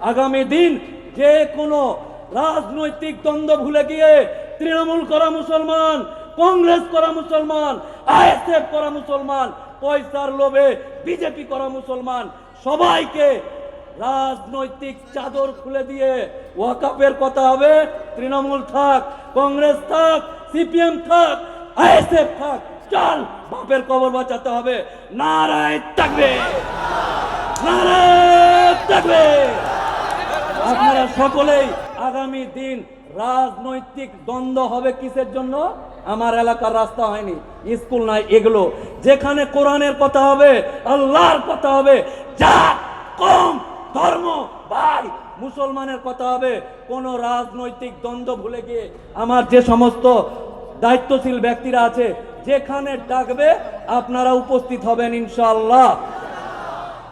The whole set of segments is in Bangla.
আগামী দিন যে কোনো রাজনৈতিক দ্বন্দ্ব ভুলে গিয়ে তৃণমূল করা মুসলমান, কংগ্রেস করা মুসলমান, আইএসএফ করা মুসলমান, পয়সার লোভে বিজেপি করা মুসলমান, সবাইকে রাজনৈতিক চাদর খুলে দিয়ে ওয়াকাপের কথা হবে, তৃণমূল থাক, কংগ্রেস থাক, সিপিএম থাক, আইএসএফ থাক, চল বাপের কবর বাঁচাতে হবে। নারায় থাকবে। নারায় থাকবে। আপনারা সকলেই আগামী দিন রাজনৈতিক দ্বন্দ্ব হবে কিসের জন্য? আমার এলাকার রাস্তা হয়নি, স্কুল নাই, এগুলো। যেখানে কোরআনের কথা হবে, আল্লাহর কথা হবে যা কম, ধর্ম, ভাই, মুসলমানের কথা হবে, কোন রাজনৈতিক দ্বন্দ্ব ভুলে গিয়ে আমার যে সমস্ত দায়িত্বশীল ব্যক্তিরা আছে, যেখানে ডাকবে, আপনারা উপস্থিত হবেন ইনশাআল্লাহ।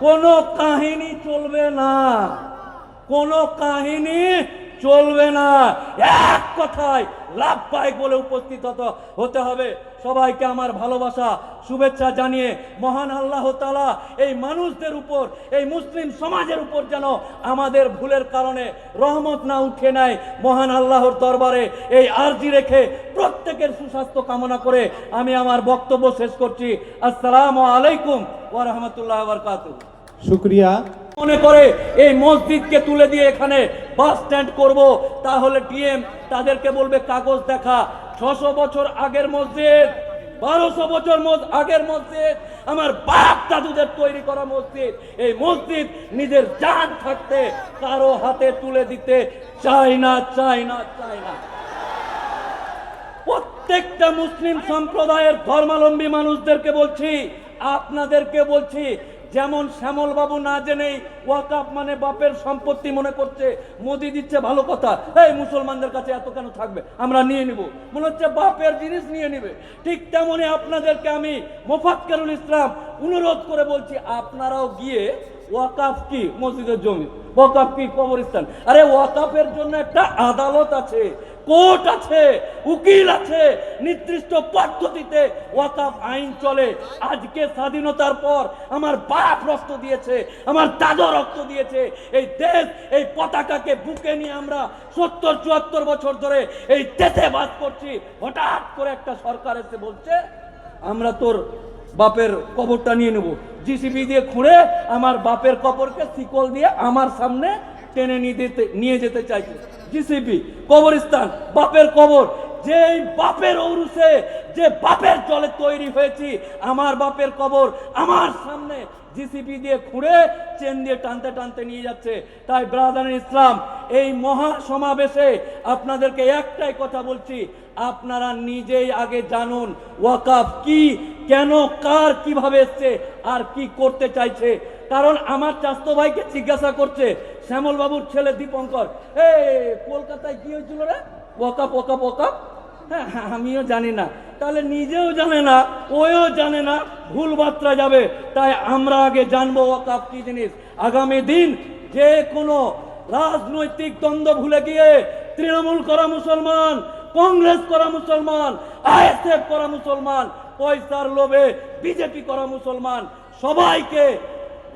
কোনো কাহিনী চলবে না। কোনো কাহিনী চলবে না। এক কথায় লাভ পাইক বলে উপস্থিত হতে- হবে। সবাইকে আমার ভালোবাসা, শুভেচ্ছা জানিয়ে মহান আল্লাহ তালা এই মানুষদের উপর, এই মুসলিম সমাজের উপর যেন আমাদের ভুলের কারণে রহমত না উঠে নেয় মহান আল্লাহর দরবারে। এই আর্জি রেখে প্রত্যেকের সুস্বাস্থ্য কামনা করে আমি আমার বক্তব্য শেষ করছি। আসসালামু আলাইকুম ওয়া রাহমাতুল্লাহি ওয়া শুক্রিয়া। মনে করে এই মসজিদকে তুলে দিয়ে এখানে বাস স্ট্যান্ড করব, তাহলে ডিএম তাদেরকে বলবে, কাগজ দেখা, ছশো বছর আগের মসজিদ, বারোশো বছর আগের মসজিদ, আমার বাপ দাদুদের তৈরি করা মসজিদ, এই মসজিদ নিজের জান থাকতে কারও হাতে তুলে দিতে চাই না, চায় না চায় না। প্রত্যেকটা মুসলিম সম্প্রদায়ের ধর্মালম্বী মানুষদেরকে বলছি, আপনাদেরকে বলছি যেমন শ্যামল বাবু না জেনেই ওয়াকাপ মানে বাপের সম্পত্তি মনে করছে, মোদি দিচ্ছে ভালো কথা। এই মুসলমানদের কাছে এত কেন থাকবে? আমরা নিয়ে নিব। মনে হচ্ছে বাপের জিনিস নিয়ে নিবে। ঠিক তেমনি আপনাদেরকে আমি মোফাক্কারুল ইসলাম অনুরোধ করে বলছি, আপনারাও গিয়ে ওয়াকাফ কি? মসজিদের জমি। ওয়াকাফ কি? কবরস্থান। আরে ওয়াকাফের জন্য একটা আদালত আছে। কোর্ট আছে, উকিল আছে, নির্দিষ্ট পদ্ধতিতে ওয়াকাফ আইন চলে। আজকে স্বাধীনতার পর আমার বাপ রক্ত দিয়েছে, আমার দাদা রক্ত দিয়েছে। এই দেশ, এই পতাকাকে বুকে নিয়ে আমরা সত্তর, চুয়াত্তর বছর ধরে এই দেশে বাস করছি। হঠাৎ করে একটা সরকার এসে বলছে, আমরা তোর বাপের কবরটা নিয়ে নেব। জিসিবি দিয়ে খুঁড়ে আমার বাপের কবরকে শিকল দিয়ে আমার সামনে টেনে নিয়ে যেতে চাইছে। জিসিবি কবরস্থান, বাপের কবর। যে বাপের ঔরুসে যে বাপের জলে তৈরি হয়েছি, আমার বাপের কবর আমার সামনে জিসিপি দিয়ে খুঁড়ে, চেন দিয়ে টানতে টানতে নিয়ে যাচ্ছে। তাই ব্রাদার ইসলাম, এই মহা সমাবেশে আপনাদেরকে একটাই কথা বলছি, আপনারা নিজেই আগে জানুন ওয়াকাফ কি, কেন, কার কীভাবে এসছে, আর কি করতে চাইছে। কারণ আমার চাস্তো ভাইকে জিজ্ঞাসা করছে শ্যামল বাবুর ছেলে দীপঙ্কর। এ কলকাতায় কি হয়েছিল রে? ওয়াকাপ ওয়াকাপ ওয়াকাপ হ্যাঁ হ্যাঁ, আমিও জানি না। তাহলে নিজেও জানে না ওও জানে না ভুল বার্তা যাবে। তাই আমরা আগে জানব ওয়াকাফ কি জিনিস। আগামী দিন যে কোনো রাজনৈতিক দ্বন্দ্ব ভুলে গিয়ে তৃণমূল করা মুসলমান কংগ্রেস করা মুসলমান আইএসএফ করা মুসলমান পয়সার লোভে বিজেপি করা মুসলমান সবাইকে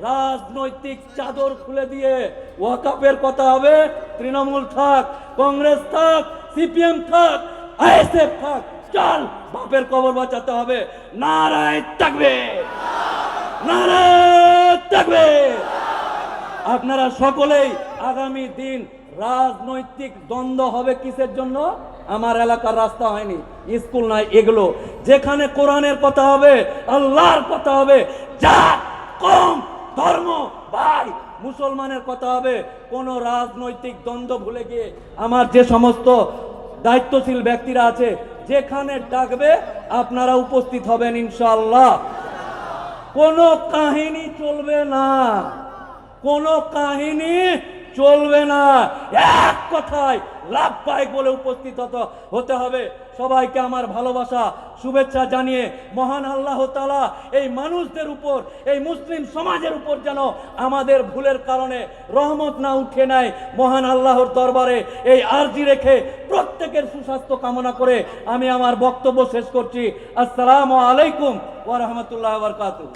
রাজনৈতিক চাদর খুলে দিয়ে ওয়াকাপের কথা হবে, তৃণমূল থাক, কংগ্রেস থাক, সিপিএম থাক, আইএসএফ থাক, চল, বাপের কবর বাঁচাতে হবে। নারায় থাকবে। নারায় থাকবে। আপনারা সকলেই আগামী দিন রাজনৈতিক দ্বন্দ্ব হবে কিসের জন্য? আমার এলাকার রাস্তা হয়নি, স্কুল নাই, এগুলো। যেখানে কোরআনের কথা হবে, আল্লাহর কথা হবে, যা কম ধর্ম। ভাই, মুসলমানের কথা হবে, কোন রাজনৈতিক দ্বন্দ্ব ভুলে গিয়ে আমার যে সমস্ত দায়িত্বশীল ব্যক্তিরা আছে, যেখানে ডাকবে আপনারা উপস্থিত হবেন ইনশাল্লাহ কোনো কাহিনী চলবে না। কোনো কাহিনী চলবে না। এক কথায় লাভ পাইক বলে উপস্থিত হতে হতে হবে। সবাইকে আমার ভালোবাসা, শুভেচ্ছা জানিয়ে মহান আল্লাহ তালা এই মানুষদের উপর, এই মুসলিম সমাজের উপর যেন আমাদের ভুলের কারণে রহমত না উঠে নেয়। মহান আল্লাহর দরবারে এই আর্জি রেখে প্রত্যেকের সুস্বাস্থ্য কামনা করে আমি আমার বক্তব্য শেষ করছি। আসসালামু আলাইকুম ওয়া বারাকাতুহু।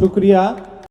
শুক্রিয়া।